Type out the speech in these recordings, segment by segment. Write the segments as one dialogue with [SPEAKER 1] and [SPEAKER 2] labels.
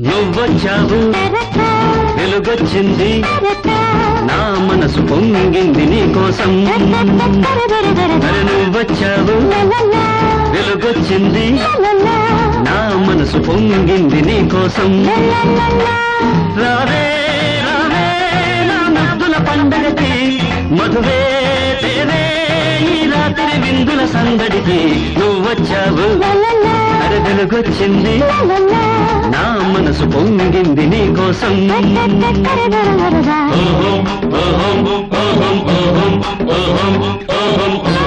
[SPEAKER 1] నువ్వొచ్చావు. వెలుగొచ్చింది. నా మనసు పొంగింది నీకోసం. మరి నువ్వొచ్చావు. వెలుగొచ్చింది. నా మనసు పొంగింది నీకోసం. సందడికి నువ్వొచ్చావు అరదలుగొచ్చింది నా మనసు పొంగింది నీ కోసం ఓహో ఓహో ఓహో ఓహో ఓహో ఓహో.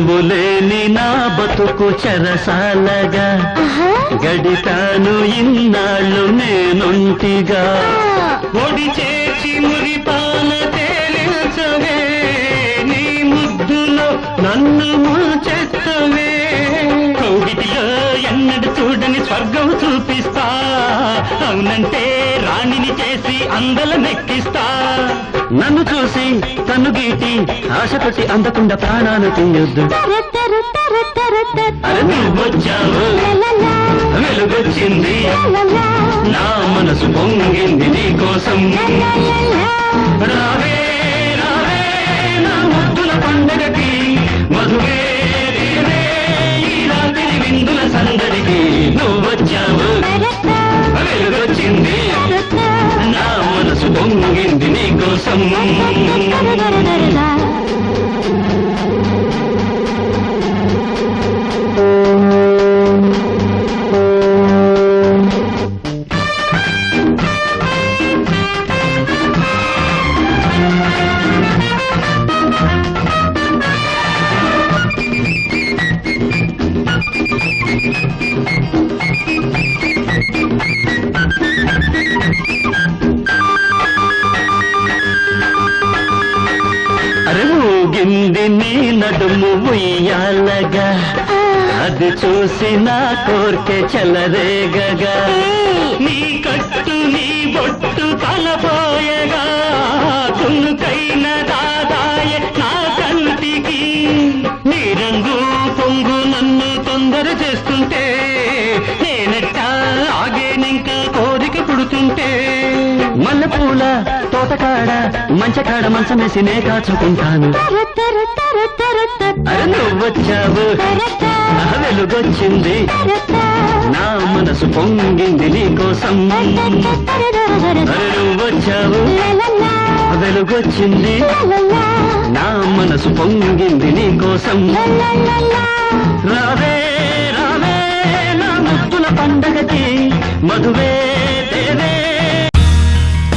[SPEAKER 1] ఓహం. నువ్వు లేని నా బతుకు చెరసాలగా. గడితాను ఇన్నాళ్ళు నేనుంటిగా. ఒడి చేసి మురిపాల తేలించవే. నీ ముద్దులో నన్ను ముంచెత్తవే కౌగిటిలో ఎన్నడు చూడని స్వర్గం చూపిస్తా. అవునంటే రాణిని చేసి అందల నెక్కిస్తా నన్ను చూసి కన్ను గీటి ఆశపట్టి అందకుండా ప్రాణాలు తీయొద్దు. నువ్వొచ్చావు వెలుగొచ్చింది. నా మనసు పొంగింది నీ కోసం రావే రావే నా ముద్దుల పండగకి మధువే రేవే, ఈ రాత్రి విందుల సందడికి నువ్వొచ్చావు పొంగింది నీ కోసం నీ నడుము ఉయ్యాలగా. అది చూసి నా కోర్కె చెలరేగగా. నీ కట్టు నీ బొట్టు తలపోయగా. తునుకైన దాదాయ నా కంటికి నీ రంగు పొంగు నన్ను తొందర చేస్తుంటే నేనెట్ట ఆగేనింకా కోరిక పుడుతుంటే. మల్లెపూల తోటకాడ మంచకాడ మంచమేసి నే కాచుకుంటాను నువ్వొచ్చావు నా వెలుగొచ్చింది నా మనసు పొంగింది నీకోసం. నువ్వొచ్చావు వెలుగొచ్చింది నా మనసు పొంగింది నీకోసం. రావే రావే నా ముద్దుల పండగకి మధువే దేవే.